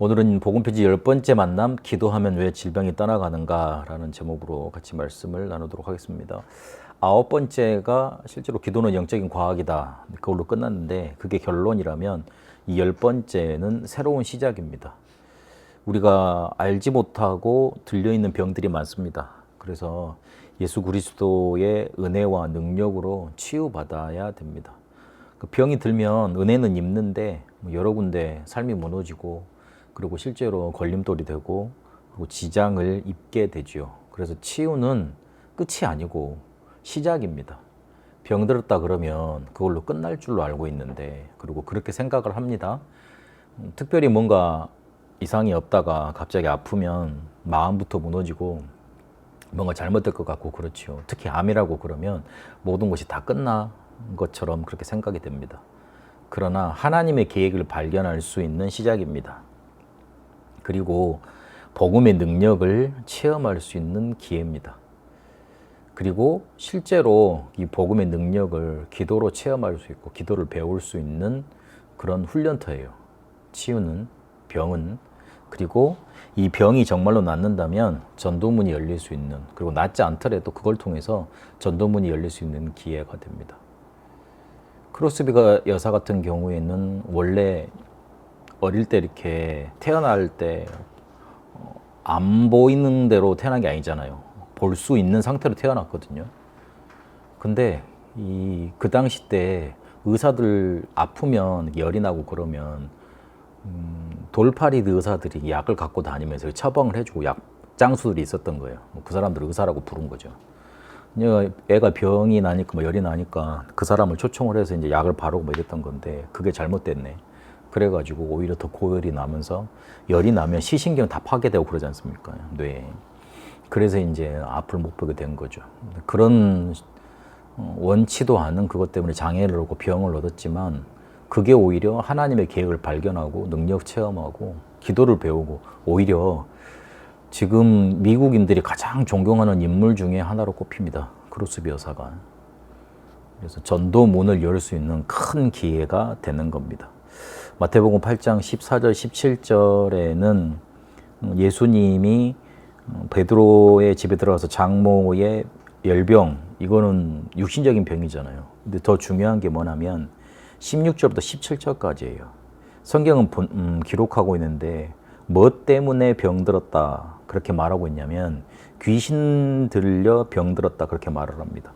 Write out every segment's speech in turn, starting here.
오늘은 복음표지 열 번째 만남 기도하면 왜 질병이 떠나가는가라는 제목으로 같이 말씀을 나누도록 하겠습니다. 아홉 번째가 실제로 기도는 영적인 과학이다. 그걸로 끝났는데 그게 결론이라면 이 열 번째는 새로운 시작입니다. 우리가 알지 못하고 들려 있는 병들이 많습니다. 그래서 예수 그리스도의 은혜와 능력으로 치유받아야 됩니다. 그 병이 들면 은혜는 입는데 뭐 여러 군데 삶이 무너지고 그리고 실제로 걸림돌이 되고 그리고 지장을 입게 되지요. 그래서 치유는 끝이 아니고 시작입니다. 병들었다 그러면 그걸로 끝날 줄로 알고 있는데 그리고 그렇게 생각을 합니다. 음, 특별히 뭔가 이상이 없다가 갑자기 아프면 마음부터 무너지고 뭔가 잘못될 것 같고 그렇지요. 특히 암이라고 그러면 모든 것이 다 끝난 것처럼 그렇게 생각이 됩니다. 그러나 하나님의 계획을 발견할 수 있는 시작입니다. 그리고 복음의 능력을 체험할 수 있는 기회입니다. 그리고 실제로 이 복음의 능력을 기도로 체험할 수 있고 기도를 배울 수 있는 그런 훈련터예요. 치유는 병은 그리고 이 병이 정말로 낫는다면 전도문이 열릴 수 있는 그리고 낫지 않더라도 그걸 통해서 전도문이 열릴 수 있는 기회가 됩니다. 크로스비가 여사 같은 경우에는 원래 어릴 때 이렇게 태어날 때 안 보이는 대로 태어난 게 아니잖아요. 볼 수 있는 상태로 태어났거든요. 근데 이 그 당시 때 의사들 아프면 열이 나고 그러면 음, 돌팔이 의사들이 약을 갖고 다니면서 처방을 해주고 약 장수들이 있었던 거예요. 그 사람들 의사라고 부른 거죠. 애가 병이 나니까 뭐 열이 나니까 그 사람을 초청을 해서 이제 약을 바르고 뭐 이랬던 건데 그게 잘못됐네. 그래가지고 오히려 더 고열이 나면서 열이 나면 시신경 다 파괴되고 그러지 않습니까? 뇌. 그래서 이제 앞을 못 보게 된 거죠. 그런 어, 원치도 않은 그것 때문에 장애를 얻고 병을 얻었지만 그게 오히려 하나님의 계획을 발견하고 능력 체험하고 기도를 배우고 오히려 지금 미국인들이 가장 존경하는 인물 중에 하나로 꼽힙니다. 크로스비 여사가. 그래서 전도문을 열 수 있는 큰 기회가 되는 겁니다. 마태복음 8장 14절 17절에는 예수님이 베드로의 집에 들어가서 장모의 열병 이거는 육신적인 병이잖아요. 근데 더 중요한 게 뭐냐면 16절부터 17절까지예요. 성경은 본, 음, 기록하고 있는데 뭐 때문에 병들었다 그렇게 말하고 있냐면 귀신 들려 병들었다 그렇게 말을 합니다.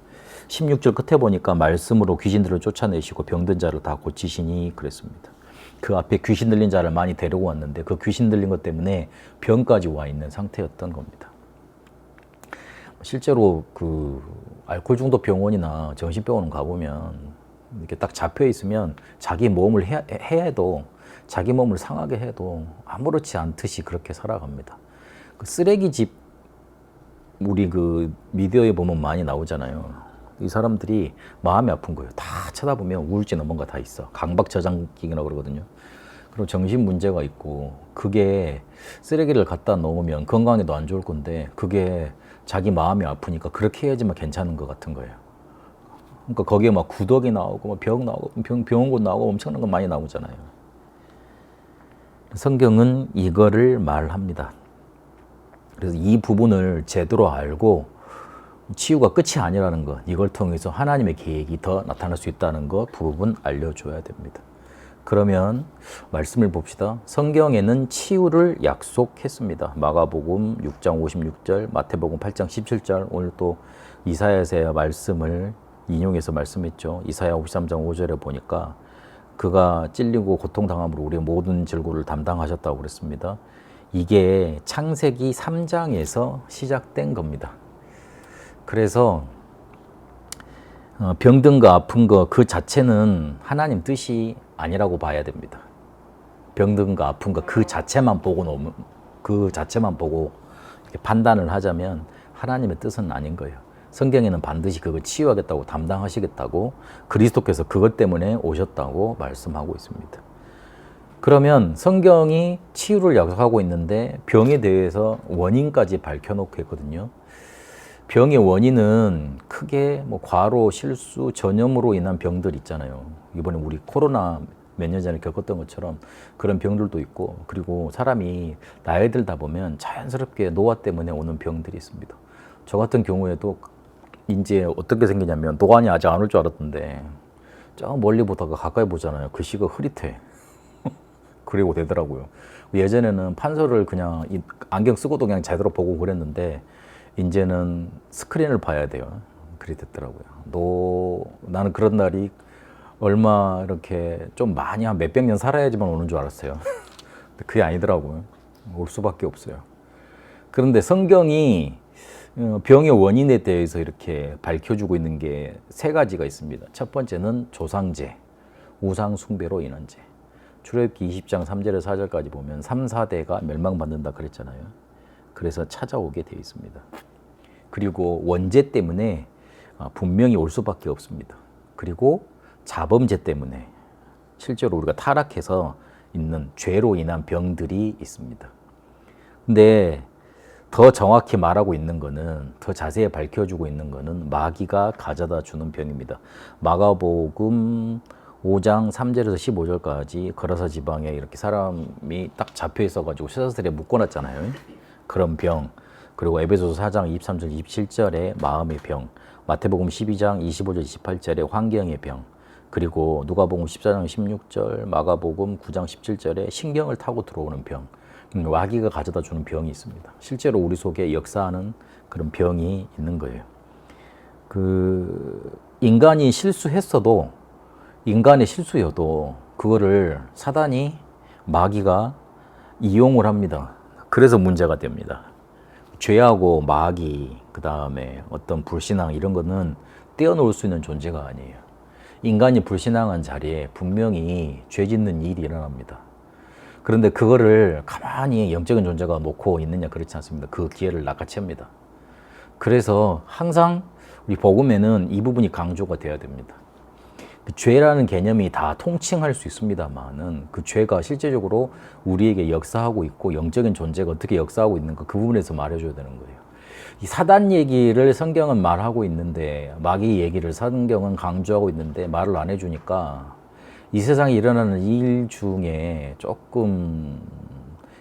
16절 끝에 보니까 말씀으로 귀신들을 쫓아내시고 병든 자를 다 고치시니 그랬습니다. 그 앞에 귀신 들린 자를 많이 데리고 왔는데 그 귀신 들린 것 때문에 병까지 와 있는 상태였던 겁니다. 실제로 그 알코올 중독 병원이나 정신병원 가보면 이렇게 딱 잡혀 있으면 자기 몸을 해, 해도 자기 몸을 상하게 해도 아무렇지 않듯이 그렇게 살아갑니다. 그 쓰레기집 우리 그 미디어에 보면 많이 나오잖아요. 이 사람들이 마음이 아픈 거예요. 다 쳐다보면 우울증 뭔가 다 있어. 강박 저장기라고 그러거든요. 그리고 정신 문제가 있고 그게 쓰레기를 갖다 놓으면 건강에도 안 좋을 건데 그게 자기 마음이 아프니까 그렇게 해야지만 괜찮은 것 같은 거예요. 그러니까 거기에 막 구덕이 나오고 뭐병 나오고 병, 병원고 나오고 엄청난 거 많이 나오잖아요. 성경은 이거를 말합니다. 그래서 이 부분을 제대로 알고 치유가 끝이 아니라는 것, 이걸 통해서 하나님의 계획이 더 나타날 수 있다는 것 부분 알려줘야 됩니다. 그러면 말씀을 봅시다. 성경에는 치유를 약속했습니다. 마가복음 6장 56절, 마태복음 8장 17절, 오늘 또 이사야서의 말씀을 인용해서 말씀했죠. 이사야 53장 5절에 보니까 그가 찔리고 고통당함으로 우리의 모든 질고를 담당하셨다고 그랬습니다. 이게 창세기 3장에서 시작된 겁니다. 그래서 어, 병든 거 아픈 거 그 자체는 하나님 뜻이 아니라고 봐야 됩니다. 병든 거 아픈 거 그 자체만 보고 놓으면 그 자체만 보고 판단을 하자면 하나님의 뜻은 아닌 거예요. 성경에는 반드시 그걸 치유하겠다고 담당하시겠다고 그리스도께서 그것 때문에 오셨다고 말씀하고 있습니다. 그러면 성경이 치유를 약속하고 있는데 병에 대해서 원인까지 밝혀놓고 있거든요. 병의 원인은 크게 뭐 과로, 실수, 전염으로 인한 병들 있잖아요. 이번에 우리 코로나 몇 년 전에 겪었던 것처럼 그런 병들도 있고 그리고 사람이 나이 들다 보면 자연스럽게 노화 때문에 오는 병들이 있습니다. 저 같은 경우에도 이제 어떻게 생기냐면 노안이 아직 안 올 줄 알았던데 저 멀리 보다가 가까이 보잖아요. 글씨가 흐릿해. 그리고 되더라고요. 예전에는 판서를 그냥 이 안경 쓰고도 그냥 제대로 보고 그랬는데 이제는 스크린을 봐야 돼요. 그리 됐더라고요. 노 나는 그런 날이 얼마 이렇게 좀 많이 한 몇백 년 살아야지만 오는 줄 알았어요. 그게 아니더라고요. 올 수밖에 없어요. 그런데 성경이 어, 병의 원인에 대해서 이렇게 밝혀주고 있는 게 세 가지가 있습니다. 첫 번째는 조상제, 우상 숭배로 인한 죄. 출애굽기 20장 3절에서 4절까지 보면 3, 4대가 멸망받는다 그랬잖아요. 그래서 찾아오게 되어 있습니다. 그리고 원죄 때문에 아, 분명히 올 수밖에 없습니다. 그리고 자범죄 때문에 실제로 우리가 타락해서 있는 죄로 인한 병들이 있습니다. 근데 더 정확히 말하고 있는 거는 더 자세히 밝혀주고 있는 거는 마귀가 가져다 주는 병입니다. 마가복음 5장 3절에서 15절까지 거라사 지방에 이렇게 사람이 딱 잡혀 있어가지고 쇠사슬에 묶어놨잖아요. 그런 병. 그리고 에베소서 4장 23절 27절에 마음의 병. 마태복음 12장 25절 28절에 환경의 병. 그리고 누가복음 14장 16절, 마가복음 9장 17절에 신경을 타고 들어오는 병. 음, 마귀가 가져다 주는 병이 있습니다. 실제로 우리 속에 역사하는 그런 병이 있는 거예요. 그 인간이 실수했어도 인간의 실수여도 그거를 사단이 마귀가 이용을 합니다. 그래서 문제가 됩니다. 죄하고 마귀, 그 다음에 어떤 불신앙 이런 거는 떼어놓을 수 있는 존재가 아니에요. 인간이 불신앙한 자리에 분명히 죄 짓는 일이 일어납니다. 그런데 그거를 가만히 영적인 존재가 놓고 있느냐 그렇지 않습니다. 그 기회를 낚아챕니다. 그래서 항상 우리 복음에는 이 부분이 강조가 돼야 됩니다. 그 죄라는 개념이 다 통칭할 수 있습니다만은 그 죄가 실제적으로 우리에게 역사하고 있고 영적인 존재가 어떻게 역사하고 있는가 그 부분에서 말해줘야 되는 거예요. 이 사단 얘기를 성경은 말하고 있는데 마귀 얘기를 성경은 강조하고 있는데 말을 안 해주니까 이 세상에 일어나는 일 중에 조금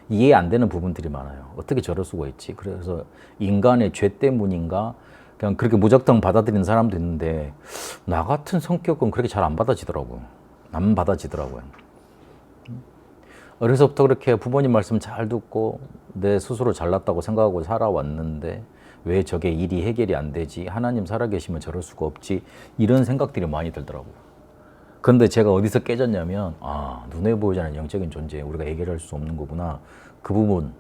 이해 안 되는 부분들이 많아요. 어떻게 저럴 수가 있지? 그래서 인간의 죄 때문인가? 그냥 그렇게 무작정 받아들이는 사람도 있는데 나 같은 성격은 그렇게 잘 안 받아지더라고요. 안 받아지더라고요. 어려서부터 그렇게 부모님 말씀 잘 듣고 내 스스로 잘났다고 생각하고 살아왔는데 왜 저게 일이 해결이 안 되지? 하나님 살아계시면 저럴 수가 없지? 이런 생각들이 많이 들더라고요. 근데 제가 어디서 깨졌냐면 아 눈에 보이지 않는 영적인 존재 우리가 해결할 수 없는 거구나 그 부분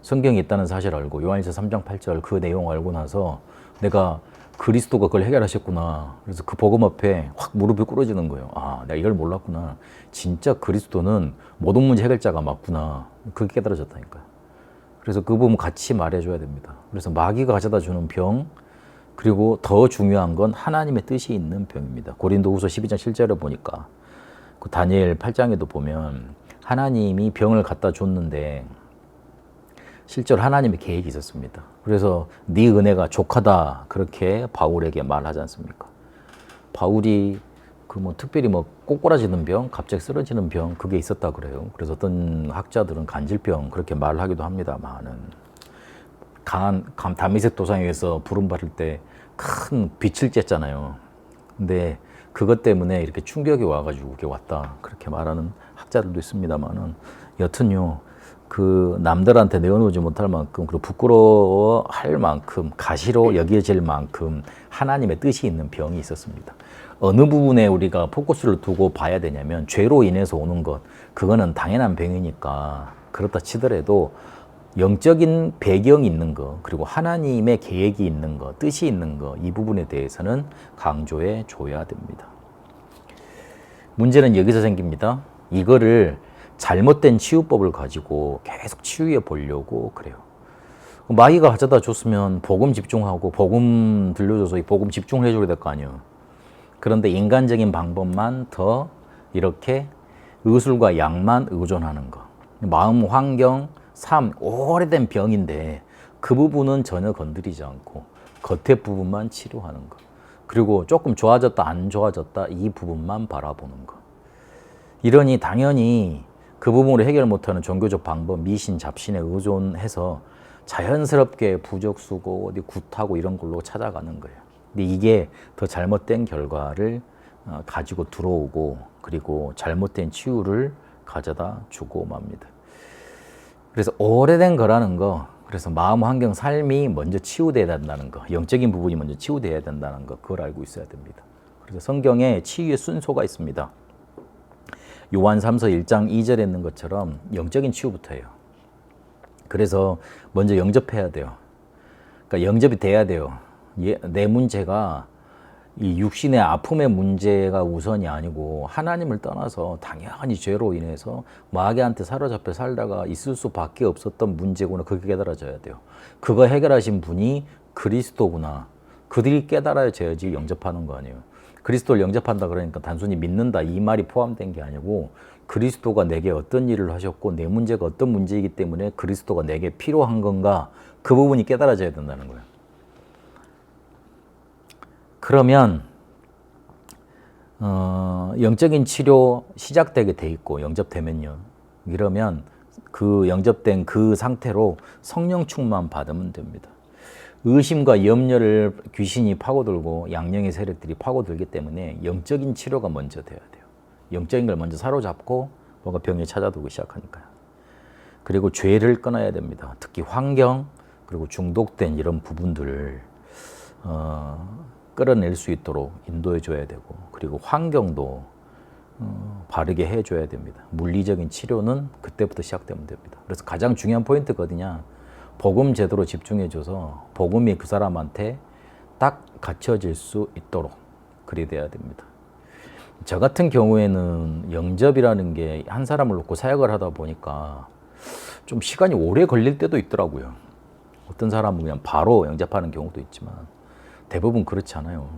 성경에 있다는 사실 알고 요한일서 3장 8절 그 내용 알고 나서 내가 그리스도가 그걸 해결하셨구나. 그래서 그 복음 앞에 확 무릎이 꿇어지는 거예요. 아 내가 이걸 몰랐구나. 진짜 그리스도는 모든 문제 해결자가 맞구나. 그게 깨달아졌다니까요. 그래서 그 부분 같이 말해줘야 됩니다. 그래서 마귀가 가져다 주는 병 그리고 더 중요한 건 하나님의 뜻이 있는 병입니다. 고린도 후서 12장 7절에 보니까 그 다니엘 8장에도 보면 하나님이 병을 갖다 줬는데 실제로 하나님의 계획이 있었습니다. 그래서 네 은혜가 족하다 그렇게 바울에게 말하지 않습니까? 바울이 그 뭐 특별히 뭐 꼬꾸라지는 병, 갑자기 쓰러지는 병 그게 있었다 그래요. 그래서 어떤 학자들은 간질병 그렇게 말하기도 합니다만은 강한 감 다미색 도상에서 부름 받을 때 큰 빛을 쬐잖아요. 근데 그것 때문에 이렇게 충격이 와가지고 이렇게 왔다 그렇게 말하는 학자들도 있습니다만은 여튼요 그 남들한테 내어놓지 못할 만큼 그리고 부끄러워할 만큼 가시로 여겨질 만큼 하나님의 뜻이 있는 병이 있었습니다. 어느 부분에 우리가 포커스를 두고 봐야 되냐면 죄로 인해서 오는 것 그거는 당연한 병이니까 그렇다 치더라도 영적인 배경이 있는 거, 그리고 하나님의 계획이 있는 거, 뜻이 있는 거, 이 부분에 대해서는 강조해 줘야 됩니다. 문제는 여기서 생깁니다. 이거를 잘못된 치유법을 가지고 계속 치유해 보려고 그래요. 마귀가 가져다 줬으면 복음 집중하고 복음 들려줘서 이 복음 집중을 해줘야 될 거 아니에요. 그런데 인간적인 방법만 더 이렇게 의술과 약만 의존하는 거. 마음 환경, 삶, 오래된 병인데 그 부분은 전혀 건드리지 않고 겉에 부분만 치료하는 거. 그리고 조금 좋아졌다, 안 좋아졌다 이 부분만 바라보는 거. 이러니 당연히 그 부분을 해결 못하는 종교적 방법, 미신, 잡신에 의존해서 자연스럽게 부적수고 어디 굿하고 이런 걸로 찾아가는 거예요. 근데 이게 더 잘못된 결과를 어, 가지고 들어오고 그리고 잘못된 치유를 가져다 주고 맙니다. 그래서 오래된 거라는 거, 그래서 마음 환경, 삶이 먼저 치유돼야 된다는 거, 영적인 부분이 먼저 치유돼야 된다는 거, 그걸 알고 있어야 됩니다. 그래서 성경에 치유의 순서가 있습니다. 요한 3서 1장 2절에 있는 것처럼 영적인 치유부터예요. 그래서 먼저 영접해야 돼요. 그러니까 영접이 돼야 돼요. 예, 내 문제가 이 육신의 아픔의 문제가 우선이 아니고 하나님을 떠나서 당연히 죄로 인해서 마귀한테 사로잡혀 살다가 있을 수밖에 없었던 문제구나 그게 깨달아져야 돼요. 그거 해결하신 분이 그리스도구나. 그들이 깨달아져야지 영접하는 거 아니에요. 그리스도를 영접한다 그러니까 단순히 믿는다 이 말이 포함된 게 아니고 그리스도가 내게 어떤 일을 하셨고 내 문제가 어떤 문제이기 때문에 그리스도가 내게 필요한 건가 그 부분이 깨달아져야 된다는 거예요. 그러면 어, 영적인 치료 시작되게 돼 있고 영접되면요. 이러면 그 영접된 그 상태로 성령 충만 받으면 됩니다. 의심과 염려를 귀신이 파고들고 양령의 세력들이 파고들기 때문에 영적인 치료가 먼저 돼야 돼요. 영적인 걸 먼저 사로잡고 뭔가 병이 찾아들고 시작하니까요. 그리고 죄를 끊어야 됩니다. 특히 환경 그리고 중독된 이런 부분들을 어, 끌어낼 수 있도록 인도해 줘야 되고 그리고 환경도 어, 바르게 해줘야 됩니다. 물리적인 치료는 그때부터 시작되면 됩니다. 그래서 가장 중요한 어디냐? 복음 제도로 집중해줘서 복음이 그 사람한테 딱 갖춰질 수 있도록 그리 돼야 됩니다. 저 같은 경우에는 영접이라는 게 한 사람을 놓고 사역을 하다 보니까 좀 시간이 오래 걸릴 때도 있더라고요. 어떤 사람은 그냥 바로 영접하는 경우도 있지만 대부분 그렇지 않아요.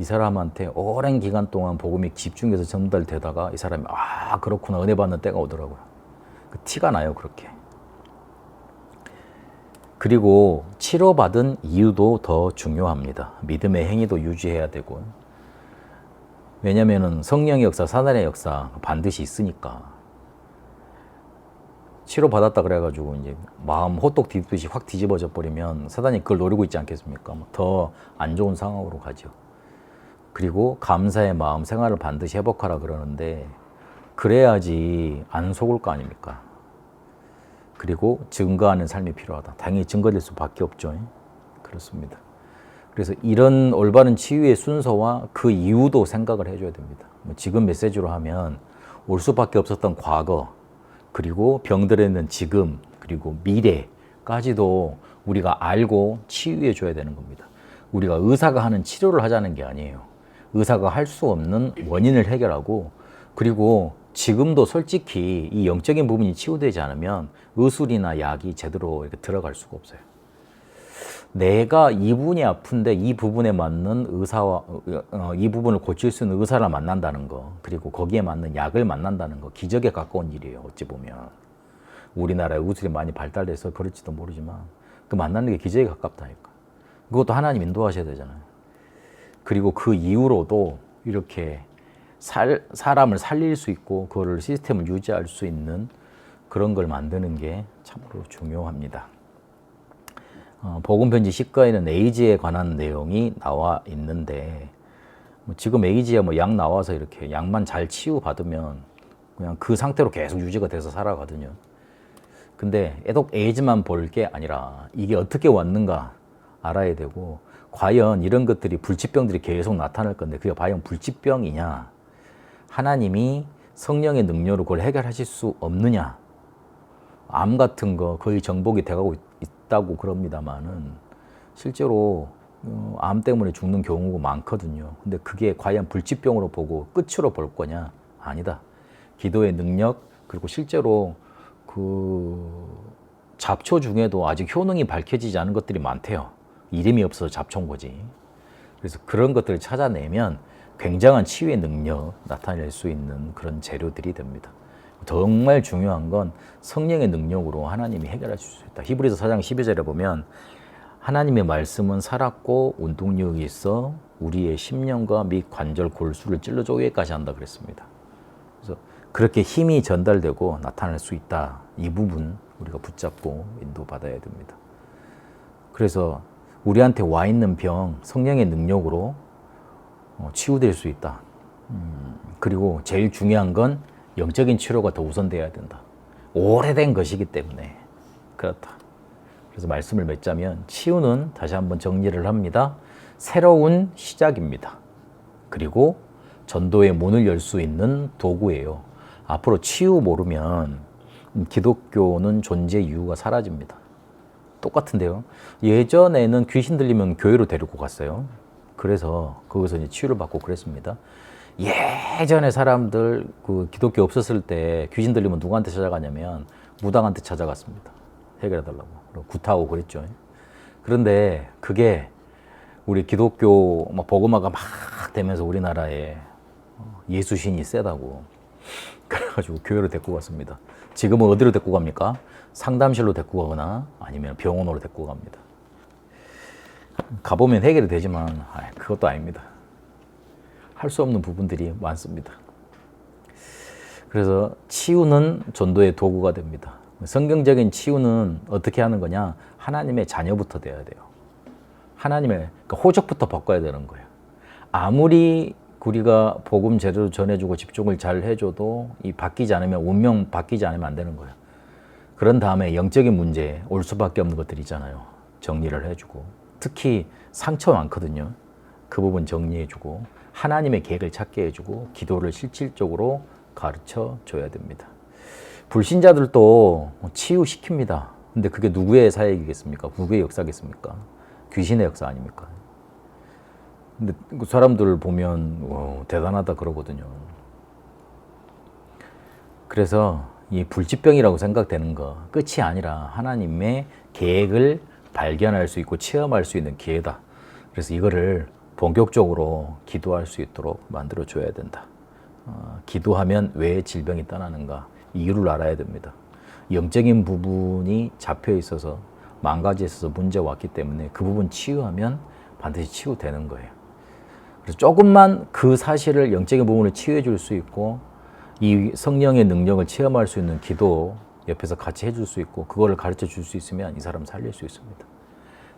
이 사람한테 오랜 기간 동안 복음이 집중해서 전달되다가 이 사람이 아 그렇구나 은혜 받는 때가 오더라고요. 그 티가 나요 그렇게. 그리고 치료받은 이유도 더 중요합니다. 믿음의 행위도 유지해야 되고. 왜냐면은 성령의 역사, 사단의 역사 반드시 있으니까. 치료받았다 그래가지고 이제 마음 호떡 뒤집듯이 확 뒤집어져 버리면 사단이 그걸 노리고 있지 않겠습니까? 뭐더안 좋은 상황으로 가죠. 그리고 감사의 마음 생활을 반드시 회복하라 그러는데 그래야지 안 속을 거 아닙니까? 그리고 증거하는 삶이 필요하다. 당연히 증거될 수밖에 없죠. 그렇습니다. 그래서 이런 올바른 치유의 순서와 그 이유도 생각을 해줘야 됩니다. 뭐 지금 메시지로 하면 올 수밖에 없었던 과거, 그리고 병들어 있는 지금, 그리고 미래까지도 우리가 알고 치유해 줘야 되는 겁니다. 우리가 의사가 하는 치료를 하자는 게 아니에요. 의사가 할 수 없는 원인을 해결하고, 그리고 지금도 솔직히 이 영적인 부분이 치유되지 않으면 의술이나 약이 제대로 이렇게 들어갈 수가 없어요. 내가 이 부분이 아픈데 이 부분에 맞는 의사와 어, 이 부분을 고칠 수 있는 의사를 만난다는 거 그리고 거기에 맞는 약을 만난다는 거 기적에 가까운 일이에요 어찌 보면. 우리나라의 의술이 많이 발달돼서 그럴지도 모르지만 그 만나는 게 기적에 가깝다니까. 그것도 하나님 인도하셔야 되잖아요. 그리고 그 이후로도 이렇게 살, 사람을 살릴 수 있고 그거를 시스템을 유지할 수 있는 그런 걸 만드는 게 참으로 중요합니다. 어, 복음편지 10과에는 에이즈에 관한 내용이 나와 있는데 뭐 지금 에이즈에 뭐 약 나와서 이렇게 약만 잘 치유받으면 그냥 그 상태로 계속 유지가 돼서 살아가거든요. 근데 애독 에이즈만 볼 게 아니라 이게 어떻게 왔는가 알아야 되고 과연 이런 것들이 불치병들이 계속 나타날 건데 그게 과연 불치병이냐 하나님이 성령의 능력으로 그걸 해결하실 수 없느냐 암 같은 거 거의 정복이 돼가고 있다고 그럽니다만은 실제로 어, 암 때문에 죽는 경우가 많거든요. 근데 그게 과연 불치병으로 보고 끝으로 볼 거냐? 아니다. 기도의 능력 그리고 실제로 그 잡초 중에도 아직 효능이 밝혀지지 않은 것들이 많대요. 이름이 없어서 잡초인 거지. 그래서 그런 것들을 찾아내면 굉장한 치유의 능력 나타낼 수 있는 그런 재료들이 됩니다. 정말 중요한 건 성령의 능력으로 하나님이 해결하실 수 있다. 히브리서 4장 12절에 보면 하나님의 말씀은 살았고 운동력이 있어 우리의 심령과 및 관절 골수를 찔러 쪼개까지 한다 그랬습니다. 그렇게 힘이 전달되고 나타날 수 있다. 이 부분 우리가 붙잡고 인도받아야 됩니다. 그래서 우리한테 와 있는 병, 성령의 능력으로 어, 치유될 수 있다. 음, 그리고 제일 중요한 건 영적인 치료가 더 우선돼야 된다. 오래된 것이기 때문에 그렇다. 그래서 말씀을 맺자면 치유는 다시 한번 정리를 합니다. 새로운 시작입니다. 그리고 전도의 문을 열 수 있는 도구예요. 앞으로 치유 모르면 기독교는 존재 이유가 사라집니다. 똑같은데요. 예전에는 귀신 들리면 교회로 데리고 갔어요. 그래서 거기서 이제 치유를 받고 그랬습니다. 예전에 사람들 그 기독교 없었을 때 귀신 들리면 누구한테 찾아가냐면 무당한테 찾아갔습니다. 해결해 달라고. 구타하고 그랬죠. 그런데 그게 우리 기독교 막 복음화가 막 되면서 우리나라에 예수신이 세다고 그래가지고 교회로 데리고 갔습니다. 지금은 어디로 데리고 갑니까? 상담실로 데리고 가거나 아니면 병원으로 데리고 갑니다. 가보면 해결이 되지만 아, 그것도 아닙니다. 할 수 없는 부분들이 많습니다. 그래서 치유는 전도의 도구가 됩니다. 성경적인 치유는 어떻게 하는 거냐? 하나님의 자녀부터 돼야 돼요. 하나님의 그러니까 호적부터 바꿔야 되는 거예요. 아무리 우리가 복음 제대로 전해주고 집중을 잘 해줘도 이 바뀌지 않으면 운명 바뀌지 않으면 안 되는 거예요. 그런 다음에 영적인 문제 올 수밖에 없는 것들 있잖아요. 정리를 해주고 특히 상처 많거든요. 그 부분 정리해주고 하나님의 계획을 찾게 해주고 기도를 실질적으로 가르쳐 줘야 됩니다. 불신자들도 치유시킵니다. 근데 그게 누구의 사역이겠습니까? 누구의 역사겠습니까? 귀신의 역사 아닙니까? 근데 그 사람들 보면 와, 대단하다 그러거든요. 그래서 이 불치병이라고 생각되는 거 끝이 아니라 하나님의 계획을 발견할 수 있고 체험할 수 있는 기회다. 그래서 이거를 본격적으로 기도할 수 있도록 만들어 줘야 된다. 어, 기도하면 왜 질병이 떠나는가 이유를 알아야 됩니다. 영적인 부분이 잡혀 있어서 망가져 있어서 문제가 왔기 때문에 그 부분 치유하면 반드시 치유되는 거예요. 그래서 조금만 그 사실을 영적인 부분을 치유해 줄 수 있고 이 성령의 능력을 체험할 수 있는 기도 옆에서 같이 해줄 수 있고 그거를 가르쳐 줄 수 있으면 이 사람 살릴 수 있습니다.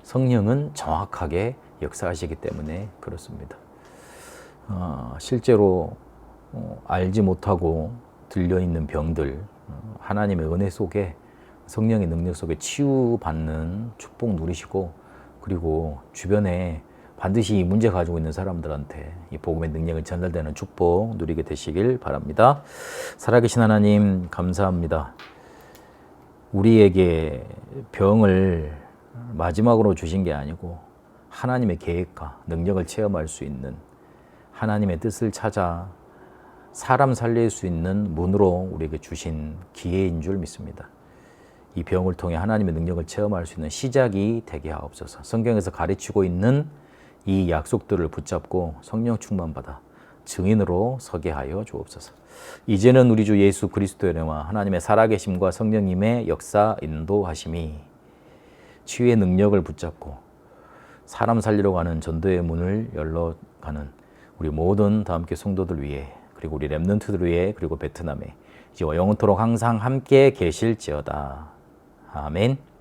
성령은 정확하게 역사하시기 때문에 그렇습니다. 어, 실제로 어, 알지 못하고 들려 있는 병들 어, 하나님의 은혜 속에 성령의 능력 속에 치유받는 축복 누리시고 그리고 주변에 반드시 이 문제 가지고 있는 사람들한테 이 복음의 능력을 전달되는 축복 누리게 되시길 바랍니다. 살아계신 하나님 감사합니다. 우리에게 병을 마지막으로 주신 게 아니고 하나님의 계획과 능력을 체험할 수 있는 하나님의 뜻을 찾아 사람 살릴 수 있는 문으로 우리에게 주신 기회인 줄 믿습니다. 이 병을 통해 하나님의 능력을 체험할 수 있는 시작이 되게 하옵소서. 성경에서 가르치고 있는 이 약속들을 붙잡고 성령 충만받아 증인으로 서게 하여 주옵소서. 이제는 우리 주 예수 그리스도의 은혜와 하나님의 살아계심과 성령님의 역사 인도하심이 치유의 능력을 붙잡고 사람 살리러 가는 전도의 문을 열러 가는 우리 모든 다 함께 성도들 위해 그리고 우리 렘넌트들 위해 그리고 베트남에 이제와 영원토록 항상 함께 계실지어다. 아멘.